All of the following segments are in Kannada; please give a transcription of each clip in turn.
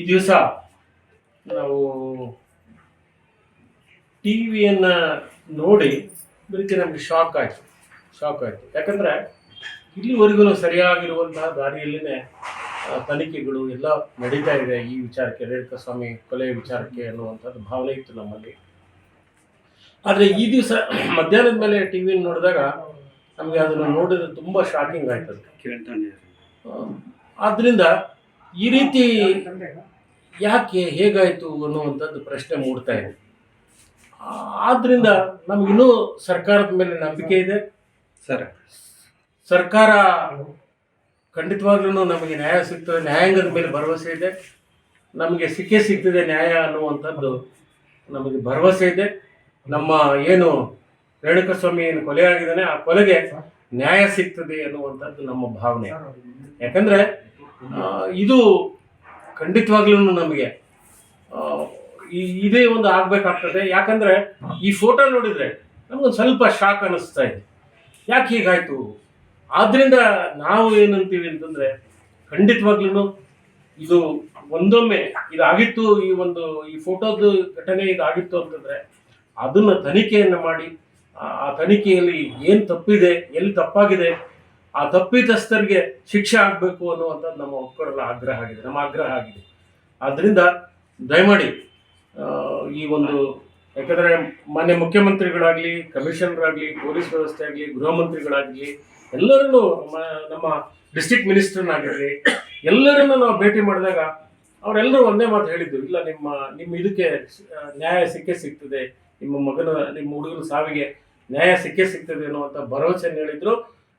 ಈ ದಿವಸ ನಾವು ಟಿ ವಿಯನ್ನು ನೋಡಿ ರೀತಿ ನಮಗೆ ಶಾಕ್ ಆಯಿತು ಶಾಕ್ ಆಯಿತು. ಯಾಕಂದರೆ ಇಲ್ಲಿವರೆಗೂ ಸರಿಯಾಗಿರುವಂತಹ ದಾರಿಯಲ್ಲೇ ತನಿಖೆಗಳು ಎಲ್ಲ ನಡೀತಾ ಇದೆ ಈ ವಿಚಾರಕ್ಕೆ ರೇಣುಕ ಸ್ವಾಮಿ ಕೊಲೆ ವಿಚಾರಕ್ಕೆ ಅನ್ನುವಂಥದ್ದು ಭಾವನೆ ಇತ್ತು ನಮ್ಮಲ್ಲಿ. ಆದರೆ ಈ ದಿವಸ ಮಧ್ಯಾಹ್ನದ ಮೇಲೆ ಟಿ ನೋಡಿದಾಗ ನಮಗೆ ಅದನ್ನು ನೋಡಿದ್ರೆ ತುಂಬ ಶಾಕಿಂಗ್ ಆಯ್ತದೆ. ಆದ್ದರಿಂದ ಈ ರೀತಿ ಯಾಕೆ ಹೇಗಾಯಿತು ಅನ್ನುವಂಥದ್ದು ಪ್ರಶ್ನೆ ಮೂಡ್ತಾ ಇದೆ. ಆದ್ದರಿಂದ ಆದ್ರಿಂದ ನಮಗಿನ್ನೂ ಸರ್ಕಾರದ ಮೇಲೆ ನಂಬಿಕೆ ಇದೆ. ಸರ್. ಸರ್ಕಾರ ಖಂಡಿತವಾಗ್ಲೂ ನಮಗೆ ನ್ಯಾಯ ಸಿಗ್ತದೆ ನ್ಯಾಯಾಂಗದ ಮೇಲೆ ಭರವಸೆ ಇದೆ. ನಮಗೆ ಸಿಕ್ಕೆ ಸಿಗ್ತದೆ ನ್ಯಾಯ ಅನ್ನುವಂಥದ್ದು ನಮಗೆ ಭರವಸೆ ಇದೆ. ನಮ್ಮ ಏನು ರೇಣುಕಸ್ವಾಮಿ ಏನು ಕೊಲೆ ಆಗಿದ್ದಾನೆ ಆ ಕೊಲೆಗೆ ನ್ಯಾಯ ಸಿಗ್ತದೆ ಅನ್ನುವಂಥದ್ದು ನಮ್ಮ ಭಾವನೆ. ಯಾಕಂದರೆ ಇದು ಖಂಡಿತವಾಗ್ಲೂ ನಮಗೆ ಇದೇ ಒಂದು ಆಗ್ಬೇಕಾಗ್ತದೆ. ಯಾಕಂದ್ರೆ ಈ ಫೋಟೋ ನೋಡಿದ್ರೆ ನಮ್ಗೊಂದು ಸ್ವಲ್ಪ ಶಾಕ್ ಅನಿಸ್ತಾ ಇದೆ. ಯಾಕೆ ಹೀಗಾಯ್ತು? ಆದ್ರಿಂದ ನಾವು ಏನಂತೀವಿ ಅಂತಂದ್ರೆ ಖಂಡಿತವಾಗ್ಲೂ ಇದು ಒಂದೊಮ್ಮೆ ಇದಾಗಿತ್ತು ಈ ಒಂದು, ಈ ಫೋಟೋದ ಘಟನೆ ಇದಾಗಿತ್ತು ಅಂತಂದ್ರೆ ಅದನ್ನ ತನಿಖೆಯನ್ನು ಮಾಡಿ ಆ ತನಿಖೆಯಲ್ಲಿ ಏನು ತಪ್ಪಿದೆ, ಎಲ್ಲಿ ತಪ್ಪಾಗಿದೆ ಆ ತಪ್ಪಿತಸ್ಥರಿಗೆ ಶಿಕ್ಷೆ ಆಗಬೇಕು ಅನ್ನುವಂಥದ್ದು ನಮ್ಮ ಒಕ್ಕೂಟದ ಆಗ್ರಹ ಆಗಿದೆ, ನಮ್ಮ ಆಗ್ರಹ ಆಗಿದೆ. ಆದ್ದರಿಂದ ದಯಮಾಡಿ ಈ ಒಂದು ಯಾಕಂದರೆ ಮಾನ್ಯ ಮುಖ್ಯಮಂತ್ರಿಗಳಾಗಲಿ ಕಮಿಷನರ್ ಪೊಲೀಸ್ ವ್ಯವಸ್ಥೆ ಆಗಲಿ, ಗೃಹ ಮಂತ್ರಿಗಳಾಗಲಿ ಎಲ್ಲರನ್ನೂ ನಮ್ಮ ಡಿಸ್ಟ್ರಿಕ್ಟ್ ಮಿನಿಸ್ಟರ್ನಾಗಿರಲಿ, ಎಲ್ಲರನ್ನು ನಾವು ಭೇಟಿ ಮಾಡಿದಾಗ ಅವರೆಲ್ಲರೂ ಒಂದೇ ಮಾತು ಹೇಳಿದ್ದು ಇಲ್ಲ ನಿಮ್ಮ ನಿಮ್ಮ ಇದಕ್ಕೆ ನ್ಯಾಯ ಸಿಕ್ಕೇ ಸಿಗ್ತದೆ, ನಿಮ್ಮ ಮಗನ, ನಿಮ್ಮ ಹುಡುಗನ ಸಾವಿಗೆ ನ್ಯಾಯ ಸಿಕ್ಕೇ ಸಿಗ್ತದೆ ಅನ್ನುವಂಥ ಭರವಸೆಯನ್ನು ಹೇಳಿದ್ರು.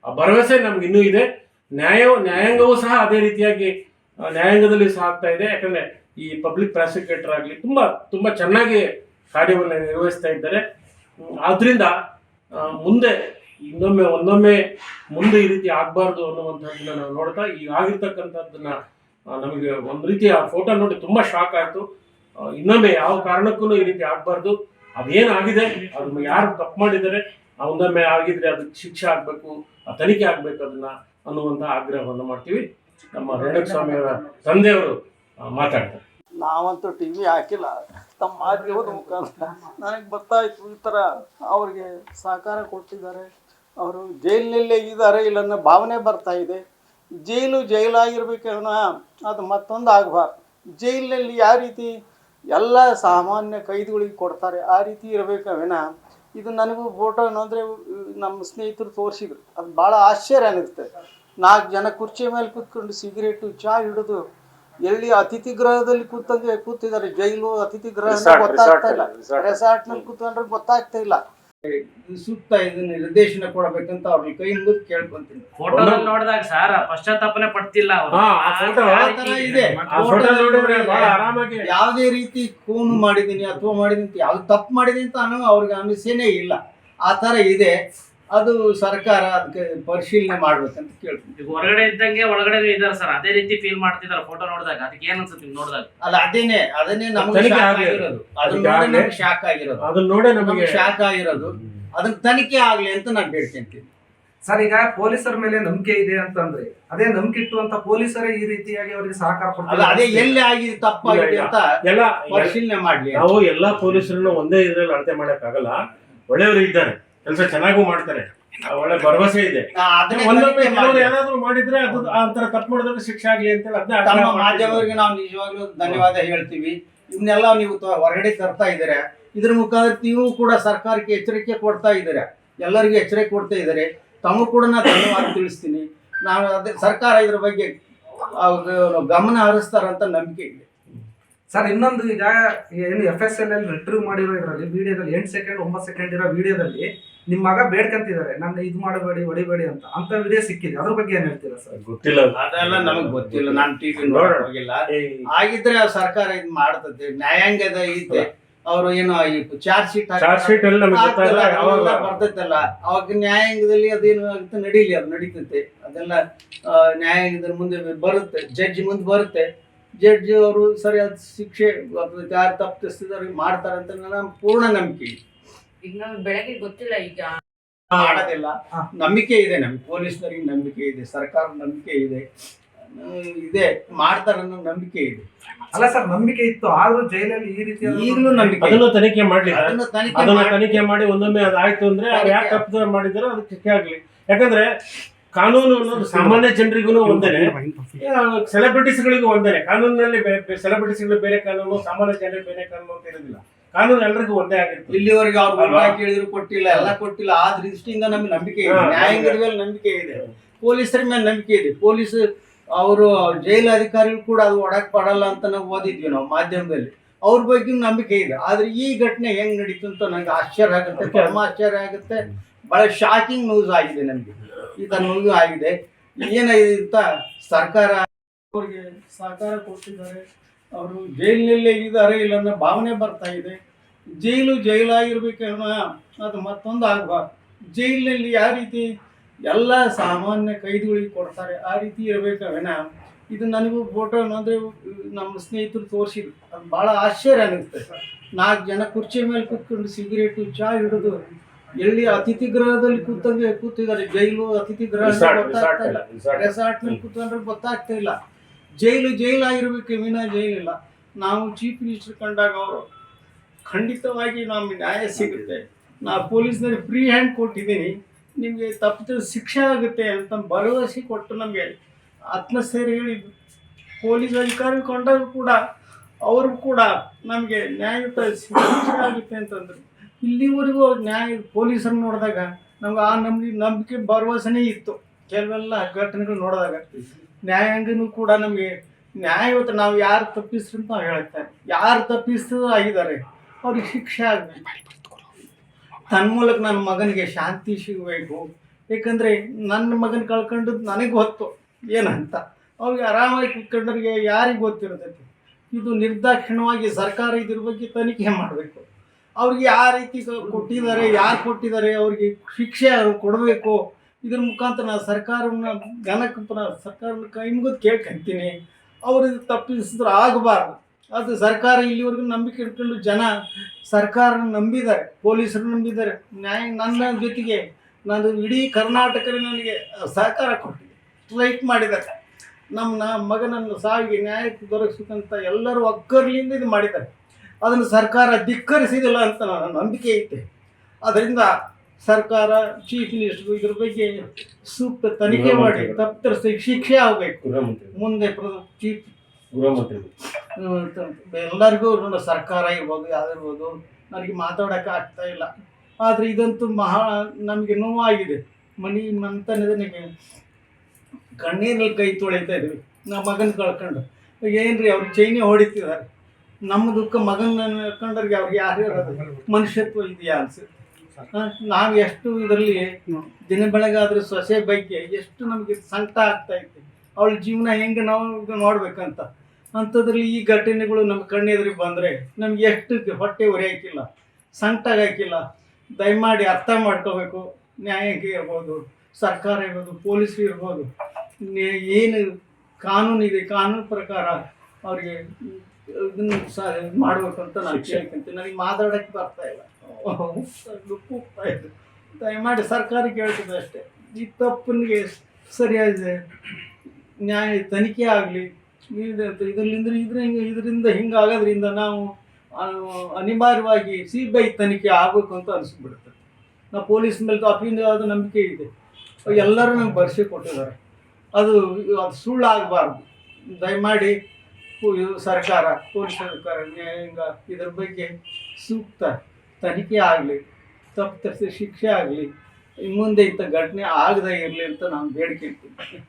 ಆ ಭರವಸೆ ನಮ್ಗೆ ಇನ್ನೂ ಇದೆ. ನ್ಯಾಯ, ನ್ಯಾಯಾಂಗವೂ ಸಹ ಅದೇ ರೀತಿಯಾಗಿ ನ್ಯಾಯಾಂಗದಲ್ಲಿ ಸಹ ಆಗ್ತಾ ಇದೆ. ಯಾಕಂದ್ರೆ ಈ ಪಬ್ಲಿಕ್ ಪ್ರಾಸಿಕ್ಯೂಟರ್ ಆಗಲಿ ತುಂಬ ತುಂಬ ಚೆನ್ನಾಗಿ ಕಾರ್ಯವನ್ನು ನಿರ್ವಹಿಸ್ತಾ ಇದ್ದಾರೆ. ಆದ್ರಿಂದ ಮುಂದೆ, ಇನ್ನೊಮ್ಮೆ, ಒಂದೊಮ್ಮೆ ಮುಂದೆ ಈ ರೀತಿ ಆಗಬಾರ್ದು ಅನ್ನುವಂಥದ್ದನ್ನ ನಾವು ನೋಡ್ತಾ, ಈಗ ಆಗಿರ್ತಕ್ಕಂಥದ್ದನ್ನ ನಮಗೆ ಒಂದು ರೀತಿ ಆ ಫೋಟೋ ನೋಡಿ ತುಂಬ ಶಾಕ್ ಆಯಿತು. ಇನ್ನೊಮ್ಮೆ ಯಾವ ಕಾರಣಕ್ಕೂ ಈ ರೀತಿ ಆಗಬಾರ್ದು. ಅದೇನಾಗಿದೆ ಅದು ಯಾರು ತಪ್ಪು ಮಾಡಿದ್ದಾರೆ? ಒಂದೊಮ್ಮೆ ಆಗಿದ್ರೆ ಅದಕ್ಕೆ ಶಿಕ್ಷೆ ಆಗಬೇಕು ತನಿಖೆ ಆಗಬೇಕು ಅದನ್ನ ಅನ್ನುವಂತ ಆಗ್ರಹವನ್ನು ಮಾಡ್ತೀವಿ. ನಮ್ಮ ರೇಣುಕಸ್ವಾಮಿಯವರ ತಂದೆಯವರು ಆ, ಮಾತಾಡ್ತಾರೆ. ನಾವಂತೂ ಟಿ ವಿ ಹಾಕಿಲ್ಲ. ತಮ್ಮ ಮಾಧ್ಯಮದ ಮುಖಾಂತರ ನನಗೆ ಗೊತ್ತಾಯಿತು ಈ ಥರ ಅವ್ರಿಗೆ ಸಹಕಾರ ಕೊಟ್ಟಿದ್ದಾರೆ ಅವರು ಜೈಲಿನಲ್ಲೇ ಇದ್ದಾರೆ ಇಲ್ಲ ಭಾವನೆ ಬರ್ತಾ ಇದೆ. ಜೈಲು ಜೈಲಾಗಿರ್ಬೇಕನ್ನ ಅದು ಮತ್ತೊಂದು ಆಗಬಾರ್ದು. ಜೈಲಿನಲ್ಲಿ ಯಾವ ರೀತಿ ಎಲ್ಲ ಸಾಮಾನ್ಯ ಕೈದಿಗಳಿಗೆ ಕೊಡ್ತಾರೆ ಆ ರೀತಿ ಇರಬೇಕವೇನ ಇದು ನನಗೂ ಫೋಟೋ ಅಂದರೆ ನಮ್ಮ ಸ್ನೇಹಿತರು ತೋರಿಸಿದ್ರು. ಅದು ಭಾಳ ಆಶ್ಚರ್ಯ ಅನ್ನಿಸ್ತದೆ ನಾಲ್ಕು ಜನ ಕುರ್ಚಿ ಮೇಲೆ ಕೂತ್ಕೊಂಡು ಸಿಗರೇಟು ಚಾ ಹಿಡಿದು ಎಲ್ಲಿ ಅತಿಥಿ ಗೃಹದಲ್ಲಿ ಕೂತಂಗೆ ಕೂತಿದ್ದಾರೆ. ಜೈಲು ಅತಿಥಿ ಗೃಹ ಗೊತ್ತಾಗ್ತಾ ಇಲ್ಲ. ರೆಸಾರ್ಟ್ನಲ್ಲಿ resort. ರೆಸಾರ್ಟ್ನಲ್ಲಿ ಕೂತ್ಕೊಂಡ್ರೆ ಗೊತ್ತಾಗ್ತಾ ಇಲ್ಲ. ಸೂಕ್ತ ಇದನ್ನ ನಿರ್ದೇಶನ ಕೊಡಬೇಕಂತ ಅವ್ರಿಗೆ ಕೈ ಮುಗಿದು ಕೇಳ್ಕೊಂತೀನಿ ಫೋಟೋದಲ್ಲಿ ನೋಡಿದಾಗ ಸರ್ ಪಶ್ಚಾತ್ತಾಪನೆ ಪಡ್ತಿಲ್ಲ. ಫೋಟೋ ಯಾವುದೇ ರೀತಿ ಕೂನ್ ಮಾಡಿದೀನಿ ಅಥವಾ ಮಾಡಿದೀನಿ ಯಾವ್ದು ತಪ್ಪು ಮಾಡಿದೀನಿ ಅಂತ ಅನ್ನೋ ಅವ್ರಿಗೆ ಅನಿಸೇನೆ ಇಲ್ಲ. ಆ ತರ ಇದೆ. ಅದು ಸರ್ಕಾರ ಅದಕ್ಕೆ ಪರಿಶೀಲನೆ ಮಾಡ್ಬೇಕಂತ ಕೇಳ್ತೀನಿ. ಈಗ ಹೊರಗಡೆ ಇದ್ದಂಗೆ ಒಳಗಡೆ ಇದಾರೆ ಸರ್. ಅದೇ ರೀತಿ ಫೀಲ್ ಮಾಡ್ತಿದಾರೆ ಫೋಟೋ ನೋಡಿದಾಗ. ಅದಕ್ಕೆ ಏನ್ ಅನ್ಸುತ್ತೆ ನಿಮ್ಗೆ ನೋಡಿದಾಗ? ಅಲ್ಲ ಅದೇನೆ ಅದನ್ನೇ ನಮಗೆ ತನಿಖೆ ಶಾಕ್ ಆಗ್ಲಿ. ಆಗಿರೋದು. ಅದನ್ನ ನೋಡಿ. ನಮ್ಗೆ ಶಾಕ್ ಆಗಿರೋದು. ಅದನ್ನ ನೋಡೇ ನಮಗೆ ನಮ್ಗೆ ಶಾಕ್ ಆಗಿರೋದು. ಅದನ್ನ ತನಿಖೆ ಆಗ್ಲಿ ಅಂತ ನಾನು ಬೇಡ್ಕೊಂತೀನಿ ಸರ್ ಈಗ ಪೊಲೀಸರ ಮೇಲೆ ನಂಬಿಕೆ ಇದೆ ಅಂತಂದ್ರೆ ಅದೇ ನಂಬಿಕೆ ಇಟ್ಟುವಂತ ಪೊಲೀಸರೇ ಈ ರೀತಿಯಾಗಿ ಅವರಿಗೆ ಸಹಕಾರ ಅಲ್ಲ ಅದೇ ಕೊಡ್ತಾರೆ ಎಲ್ಲಿ ಆಗಿದೆ ತಪ್ಪಾಗಿದೆ ಅಂತ ಎಲ್ಲ ಪರಿಶೀಲನೆ ಮಾಡ್ಲಿ ನಾವು ಎಲ್ಲಾ ಪೊಲೀಸರನ್ನು ಒಂದೇ ಇದ್ರಲ್ಲಿ ಅಳತೆ ಮಾಡಕ್ಕಾಗಲ್ಲ. ಒಳ್ಳೆಯವರು ಇದ್ದಾರೆ. ಕೆಲಸ ಚೆನ್ನಾಗೂ ಮಾಡ್ತಾರೆ. ಒಳ್ಳೆ ಭರವಸೆ ಇದೆ. ಒಂದೊಮ್ಮೆ ಕೆಲವ್ರು ಏನಾದ್ರು ಮಾಡಿದ್ರೆ ಅದು ಆ ತರ ತಪ್ಪು ಮಾಡಿದ್ರೆ ಶಿಕ್ಷೆ ಆಗ್ಲಿ ಅಂತ ಹೇಳಿ ಮಾಧ್ಯಮರಿಗೆ ನಾವು ನಿಜವಾಗ್ಲೂ ಧನ್ಯವಾದ ಹೇಳ್ತೀವಿ. ಇವನ್ನೆಲ್ಲ ನೀವು ಹೊರಗಡೆ ತರ್ತಾ ಇದ್ದಾರೆ? ಇದ್ರ ಮುಖಾಂತರ ನೀವು ಕೂಡ ಸರ್ಕಾರಕ್ಕೆ ಎಚ್ಚರಿಕೆ ಕೊಡ್ತಾ ಇದ್ದಾರೆ? ಎಲ್ಲರಿಗೂ ಎಚ್ಚರಿಕೆ ಕೊಡ್ತಾ ಇದ್ದಾರೆ? ತಮಗೂ ಕೂಡ ನಾನು ಧನ್ಯವಾದ ತಿಳಿಸ್ತೀನಿ. ನಾನು ಅದೇ ಸರ್ಕಾರ ಇದ್ರ ಬಗ್ಗೆ ಗಮನ ಹರಿಸ್ತಾರಂತ ನಂಬಿಕೆ ಇದೆ. ಸರ್ ಇನ್ನೊಂದು ಈಗ ಏನು F S L L retrieve ಮಾಡಿರೋ ಇದರಲ್ಲಿ ವಿಡಿಯೋದಲ್ಲಿ ಎಂಟು ಸೆಕೆಂಡ್ ಒಂಬತ್ತು ಸೆಕೆಂಡ್ ಇರೋ ವಿಡಿಯೋದಲ್ಲಿ ನಿಮ್ಮ ಮಗ ಬೇಡ್ಕಂತಿದ್ದಾರೆ ನನ್ನ ಇದು ಮಾಡಬೇಡಿ ಹೊಡಿಬೇಡಿ ಅಂತ. ಅಂತ ವಿಡಿಯೋ ಸಿಕ್ಕಿದೆ. ಅದ್ರ ಬಗ್ಗೆ ಏನ್ ಹೇಳ್ತೀರಾ ಸರ್? ಗೊತ್ತಿಲ್ಲ ಅದು. ಅದೆಲ್ಲ ನಮಗೆ ಗೊತ್ತಿಲ್ಲ. ನಾನು ಟಿವಿ ನೋಡಿಲ್ಲ ಹೋಗಿಲ್ಲ. ಆಗಿದ್ರೆ ಆ ಸರ್ಕಾರ ಇದು ಮಾಡ್ತದೆ. ನ್ಯಾಯಾಂಗದ ಇದೆ ಅವರು ಏನು ಈ ಚಾರ್ಜ್ ಶೀಟ್ ಚಾರ್ಜ್ ಶೀಟ್ ಅಲ್ಲಿ ನಮಗೆ ಗೊತ್ತಾಗಲ್ಲ ಅವಾಗ ಬರ್ತೈತಲ್ಲ. ಅವಾಗ ನ್ಯಾಯಾಂಗದಲ್ಲಿ ಅದೇನು ಆಗುತ್ತೆ ನಡೀಲಿ ಅದು ನಡೀತೈತೆ. ಅದೆಲ್ಲ ನ್ಯಾಯಾಂಗದ ಮುಂದೆ ಬರುತ್ತೆ ಜಡ್ಜ್ ಮುಂದೆ ಬರುತ್ತೆ. ಜಡ್ಜ್ ಅವರು ಸರಿಯಾದ ಶಿಕ್ಷೆ ಯಾರು ತಪ್ಪಿಸ್ತಿದ್ದಾರೆ ಮಾಡ್ತಾರೆ ಅಂತ ನನ್ನ ಪೂರ್ಣ ನಂಬಿಕೆ. ಈಗ ನಮ್ಗೆ ಬೆಳಗ್ಗೆ ಗೊತ್ತಿಲ್ಲ ಈಗ. ಮಾಡೋದಿಲ್ಲ ನಂಬಿಕೆ ಇದೆ ನಮ್ಗೆ. ಪೊಲೀಸ್ನರಿಗೆ ನಂಬಿಕೆ ಇದೆ ಸರ್ಕಾರ ನಂಬಿಕೆ ಇದೆ. ಇದೆ. ಮಾಡ್ತಾರೆ ಅನ್ನೋ ನಂಬಿಕೆ ಇದೆ. ಅಲ್ಲ ಸರ್ ನಂಬಿಕೆ ಇತ್ತು ಆದ್ರೂ ಜೈಲಲ್ಲಿ ಈ ರೀತಿ ಈಗಲೂ ನಂಬಿಕೆ. ಅದನ್ನು ತನಿಖೆ ಮಾಡಲಿ ಅದನ್ನು ತನಿಖೆ ಮಾಡಿ- ತನಿಖೆ ಮಾಡಿ ಒಂದೊಮ್ಮೆ ಅದಾಯ್ತು ಅಂದ್ರೆ ಅವ್ರು ಯಾಕೆ ತಪ್ಪು ಮಾಡಿದಾರೋ ಅದಕ್ಕೆ ಆಗ್ಲಿ. ಯಾಕಂದ್ರೆ ಕಾನೂನು ಅನ್ನೋದು ಸಾಮಾನ್ಯ ಜನರಿಗೂ ಒಂದೇನೆ ಸೆಲೆಬ್ರಿಟೀಸ್ಗಳಿಗೂ ಒಂದೇನೆ ಕಾನೂನಿನಲ್ಲಿ ಸೆಲೆಬ್ರಿಟೀಸ್ಗಳು ಬೇರೆ ಕಾನೂನು ಸಾಮಾನ್ಯ ಜನರಿಗೆ ಬೇರೆ ಕಾನೂನು ಅಂತ ಇರೋದಿಲ್ಲ. ಕಾನೂನು ಎಲ್ಲರಿಗೂ ಒಂದೇ ಆಗಿರ್ತದೆ ಇಲ್ಲಿವರೆಗೆ ಅವ್ರು? ಕೇಳಿದ್ರು ಕೊಟ್ಟಿಲ್ಲ ಎಲ್ಲ ಕೊಟ್ಟಿಲ್ಲ. ಆ ದೃಷ್ಟಿಯಿಂದ ನಮ್ಗೆ ನಂಬಿಕೆ ಇದೆ. ನ್ಯಾಯಾಂಗದ ಮೇಲೆ ನಂಬಿಕೆ ಇದೆ. ಪೊಲೀಸರ ಮೇಲೆ ನಂಬಿಕೆ ಇದೆ. ಪೊಲೀಸ್ ಅವರು ಜೈಲು ಅಧಿಕಾರಿಗಳು ಕೂಡ ಅದು ಒಡಕ್ ಪಡಲ್ಲ ಅಂತ ನಾವು ಓದಿದ್ವಿ ನಾವು ಮಾಧ್ಯಮದಲ್ಲಿ. ಅವ್ರ ಬಗ್ಗೆ ನಂಬಿಕೆ ಇದೆ. ಆದ್ರೆ ಈ ಘಟನೆ ಹೆಂಗ್ ನಡೀತು ಅಂತ ನಂಗೆ ಆಶ್ಚರ್ಯ ಆಗುತ್ತೆ ಪರಮ ಆಶ್ಚರ್ಯ ಆಗುತ್ತೆ. ಬಹಳ ಶಾಕಿಂಗ್ ನ್ಯೂಸ್ ಆಗಿದೆ ನಮ್ಗೆ. ಈ ನ್ಯೂಸ್ ಆಗಿದೆ. ಏನಾಗಿದೆ ಅಂತ ಸರ್ಕಾರ ಅವರಿಗೆ ಸಹಕಾರ ಕೊಟ್ಟಿದ್ದಾರೆ. ಅವರು ಜೈಲಿನಲ್ಲೇ ಇದ್ದಾರೆ ಇಲ್ಲ ಅನ್ನೋ ಭಾವನೆ ಬರ್ತಾ ಇದೆ. ಜೈಲು ಜೈಲಾಗಿರ್ಬೇಕನ್ನ ಅದು ಮತ್ತೊಂದು ಆಗಬಾರ್ದು. ಜೈಲಿನಲ್ಲಿ ಯಾವ ರೀತಿ ಎಲ್ಲ ಸಾಮಾನ್ಯ ಕೈದಿಗಳಿಗೆ ಕೊಡ್ತಾರೆ, ಆ ರೀತಿ ಇರಬೇಕವೇನ ಇದು ನನಗೂ ಫೋಟೋ ಅಂದರೆ ನಮ್ಮ ಸ್ನೇಹಿತರು ತೋರಿಸಿದ್ರು. ಅದು ಭಾಳ ಆಶ್ಚರ್ಯ ಆಗುತ್ತೆ ನಾಲ್ಕು ಜನ ಕುರ್ಚಿ ಮೇಲೆ ಕೂತ್ಕೊಂಡು ಸಿಗರೇಟು ಚಾ ಹಿಡಿದು ಎಲ್ಲಿ ಅತಿಥಿ ಗೃಹದಲ್ಲಿ ಕೂತಂಗೆ ಕೂತಿದ್ದಾರೆ ಜೈಲು ಅತಿಥಿ ಗೃಹ ಗೊತ್ತಾಗ್ತಾ ಇಲ್ಲ. ರಿಸಾರ್ಟ್ ಕೂತ್ಕೊಂಡ್ರೆ ಗೊತ್ತಾಗ್ತಾ ಇಲ್ಲ. ಜೈಲು ಜೈಲಾಗಿರ್ಬೇಕು ವಿನ ಜೈಲಿಲ್ಲ ನಾವು ಚೀಫ್ ಮಿನಿಸ್ಟರ್ ಕಂಡಾಗ ಅವರು ಖಂಡಿತವಾಗಿ ನಮಗೆ ನ್ಯಾಯ ಸಿಗುತ್ತೆ. ನಾ ಪೊಲೀಸ್ನಲ್ಲಿ ಫ್ರೀ ಹ್ಯಾಂಡ್ ಕೊಟ್ಟಿದ್ದೀನಿ. ನಿಮಗೆ ತಪ್ಪಿದ್ರೆ ಶಿಕ್ಷೆ ಆಗುತ್ತೆ ಅಂತ ಭರವಸೆ ಕೊಟ್ಟು ನಮಗೆ ಆತ್ಮಸ್ಥೈರ್ಯ ಹೇಳಿದ್ದು ಪೊಲೀಸ್ ಅಧಿಕಾರಿ ಕೊಂಡಾಗ ಕೂಡ ಅವರು ಕೂಡ ನಮಗೆ ನ್ಯಾಯಯುತ ಶಿಕ್ಷೆ ಆಗುತ್ತೆ ಅಂತಂದರು. ಇಲ್ಲಿವರೆಗೂ ನ್ಯಾಯ ಪೊಲೀಸರು ನೋಡಿದಾಗ ನಮ್ಗೆ ಆ ನಂಬಿಕೆ ನಂಬಿಕೆ ಭರವಸೆನೇ ಇತ್ತು. ಕೆಲವೆಲ್ಲ ಘಟನೆಗಳು ನೋಡಿದಾಗ ನ್ಯಾಯಾಂಗನೂ ಕೂಡ ನಮಗೆ ನ್ಯಾಯಯುತ ನಾವು ಯಾರು ತಪ್ಪಿಸ್ರಿ ಅಂತ ನಾವು ಹೇಳ್ತಾರೆ ಯಾರು ತಪ್ಪಿಸ್ತರೂ ಆಗಿದ್ದಾರೆ, ಅವ್ರಿಗೆ ಶಿಕ್ಷೆ ಆಗಬೇಕು. ತನ್ನ ಮೂಲಕ ನನ್ನ ಮಗನಿಗೆ ಶಾಂತಿ ಸಿಗಬೇಕು. ಏಕೆಂದರೆ ನನ್ನ ಮಗನ ಕಳ್ಕೊಂಡದ್ದು ನನಗೆ ಗೊತ್ತು. ಏನಂತ? ಅವ್ರಿಗೆ ಆರಾಮಾಗಿ ಕುತ್ಕೊಂಡವ್ರಿಗೆ ಯಾರಿಗೆ ಗೊತ್ತಿರ್ತೈತಿ? ಇದು ನಿರ್ದಾಕ್ಷಿಣ್ಯವಾಗಿ ಸರ್ಕಾರ ಇದ್ರ ಬಗ್ಗೆ ತನಿಖೆ ಮಾಡಬೇಕು. ಅವ್ರಿಗೆ ಯಾವ ರೀತಿ ಕೊಟ್ಟಿದ್ದಾರೆ, ಯಾರು ಕೊಟ್ಟಿದ್ದಾರೆ, ಅವ್ರಿಗೆ ಶಿಕ್ಷೆ ಕೊಡಬೇಕು? ಇದ್ರ ಮುಖಾಂತರ ನಾನು ಸರ್ಕಾರವನ್ನ ಜನಕ್ಕಂತ ಸರ್ಕಾರ ಇನ್ಗೂ ಕೇಳ್ಕೊಂತೀನಿ. ಅವರು ಇದು ತಪ್ಪಿಸಿದ್ರೆ ಆಗಬಾರ್ದು. ಅದು ಸರ್ಕಾರ ಇಲ್ಲಿವರೆಗೂ ನಂಬಿಕೆ ಇಟ್ಕೊಂಡು ಜನ ಸರ್ಕಾರ ನಂಬಿದ್ದಾರೆ, ಪೊಲೀಸರು ನಂಬಿದ್ದಾರೆ. ನ್ಯಾಯ, ನನ್ನ ಜೊತೆಗೆ ನಾನು ಇಡೀ ಕರ್ನಾಟಕ ನನಗೆ ಸಹಕಾರ ಕೊಟ್ಟಿದೆ. ಸ್ಟ್ರೈಕ್ ಮಾಡಿದಾಗ ನಮ್ಮ ಮಗನನ್ನು ಸಾವಿಗೆ ನ್ಯಾಯಕ್ಕೆ ದೊರಕಿಸಬೇಕಂತ ಎಲ್ಲರೂ ಒಕ್ಕರ್ಲಿಂದ ಇದು ಮಾಡಿದ್ದಾರೆ. ಅದನ್ನು ಸರ್ಕಾರ ಧಿಕ್ಕರಿಸಿದಿಲ್ಲ ಅಂತ ನನ್ನ ನಂಬಿಕೆ ಐತೆ. ಅದರಿಂದ ಸರ್ಕಾರ ಚೀಫ್ ಮಿನಿಸ್ಟರ್ ಇದ್ರ ಬಗ್ಗೆ ಸೂಕ್ತ ತನಿಖೆ ಮಾಡಿ ತಪ್ಪಿಸಿ ಶಿಕ್ಷೆ ಆಗಬೇಕು. ಮುಂದೆ ಚೀಫ್ ಎಲ್ಲರಿಗೂ ನನ್ನ ಸರ್ಕಾರ ಇರ್ಬೋದು ಯಾವ್ದಿರ್ಬೋದು ನನಗೆ ಮಾತಾಡೋಕೆ ಆಗ್ತಾ ಇಲ್ಲ. ಆದರೆ ಇದಂತೂ ಮಹಾ ನಮಗೆ ನೋವಾಗಿದೆ. ಮನಿ ಮಂತನದನಿಗೆ ಕಣ್ಣೀರಲ್ಲಿ ಕೈ ತೊಳಿತಾ ಇದ್ವಿ. ನಮ್ಮ ಮಗನ ಕಳ್ಕೊಂಡು. ಏನ್ರಿ ಅವ್ರು ಚೈನಿ ಹೊಡಿತಿದ್ದಾರೆ? ನಮ್ಮ ದುಃಖ ಮಗನ ಕಂಡ್ರಿಗೆ ಅವ್ರಿಗೆ ಯಾರು ಇರೋದು ಮನುಷ್ಯತ್ವ ಇದೆಯಾ ಅನ್ಸುತ್ತೆ. ನಾವು ಎಷ್ಟು ಇದರಲ್ಲಿ ದಿನ ಬೆಳಗಾದ್ರೆ ಸೊಸೆ ಬಗ್ಗೆ ಎಷ್ಟು ನಮಗೆ ಸಂಕಟ ಆಗ್ತಾ ಇತ್ತು. ಅವಳ ಜೀವನ ಹೆಂಗೆ ನಾವು ನೋಡ್ಬೇಕಂತ. ಅಂಥದ್ರಲ್ಲಿ ಈ ಘಟನೆಗಳು ನಮ್ಮ ಕಣ್ಣೆದುರಿಗೆ ಬಂದರೆ ನಮ್ಗೆ ಎಷ್ಟು ಹೊಟ್ಟೆ ಉರಿಯಾಕಿಲ್ಲ ಸಂಕಟ ಹಾಕಿಲ್ಲ ದಯಮಾಡಿ ಅರ್ಥ ಮಾಡ್ಕೋಬೇಕು. ನ್ಯಾಯಕ್ಕೆ ಇರ್ಬೋದು ಸರ್ಕಾರ ಇರ್ಬೋದು ಪೊಲೀಸರು ಇರ್ಬೋದು. ಏನು ಕಾನೂನು ಇದೆ ಕಾನೂನು ಪ್ರಕಾರ ಅವ್ರಿಗೆ ಇದನ್ನು ಸರ್ ಮಾಡಬೇಕು ಅಂತ ನಾನು ಕೇಳ್ಕೊಂತೀನಿ. ನನಗೆ ಮಾತಾಡೋಕ್ಕೆ ಬರ್ತಾ ಇಲ್ಲ. ದಯಮಾಡಿ ಸರ್ಕಾರ ಕೇಳ್ತದೆ ಅಷ್ಟೇ. ಈ ತಪ್ಪನಿಗೆ ಸರಿಯಾಗಿದೆ ನ್ಯಾಯ ತನಿಖೆ ಆಗಲಿ ಇದರಿಂದ ಇದ್ರ ಇದರಿಂದ ಹಿಂಗಾಗೋದ್ರಿಂದ ನಾವು ಅನಿವಾರ್ಯವಾಗಿ ಸಿ ಬಿ ಐ ತನಿಖೆ ಆಗಬೇಕು ಅಂತ ಅನಿಸ್ಬಿಡುತ್ತೆ. ನಾವು ಪೊಲೀಸ್ ಮೇಲೆ ಅಪಿಂದ ನಂಬಿಕೆ ಇದೆ. ಎಲ್ಲರೂ ನಮ್ಗೆ ಭರವಸೆ ಕೊಟ್ಟಿದ್ದಾರೆ. ಅದು ಅದು ಸುಳ್ಳು ಆಗಬಾರ್ದು ದಯಮಾಡಿ ಸರ್ಕಾರ, ಪೊಲೀಸ್ ಸರ್ಕಾರ, ನ್ಯಾಯಾಂಗ ಇದರ ಬಗ್ಗೆ ಸೂಕ್ತ ತನಿಖೆ ಆಗಲಿ ತಪ್ಪಿತಸ್ಥರಿಗೆ ಶಿಕ್ಷೆ ಆಗಲಿ ಮುಂದೆ ಇಂಥ ಘಟನೆ ಆಗದೇ ಇರಲಿ ಅಂತ ನಾನು ಬೇಡಿಕೆ ಇಡ್ತೀನಿ.